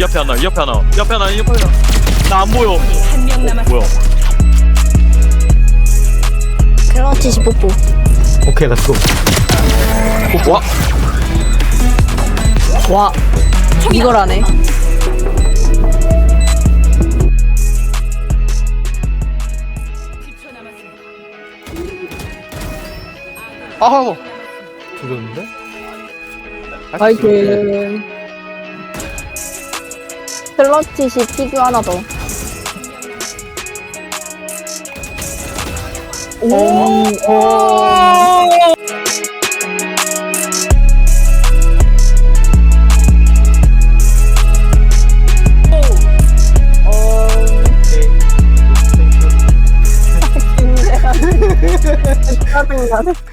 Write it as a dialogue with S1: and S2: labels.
S1: 옆에 하나 옆에 하나 옆에 하나 옆에 하나 나 안 보여
S2: 한명 남았습니다.
S1: 뭐야
S3: 클러치시 뽀뽀.
S4: 오케이 렛츠고
S1: 와
S3: 와. 이걸 안 해.
S1: 아우
S4: 두렸는데?
S3: 나이스. 클러치시 피규 하나 더. 오, 오. 짜증나네.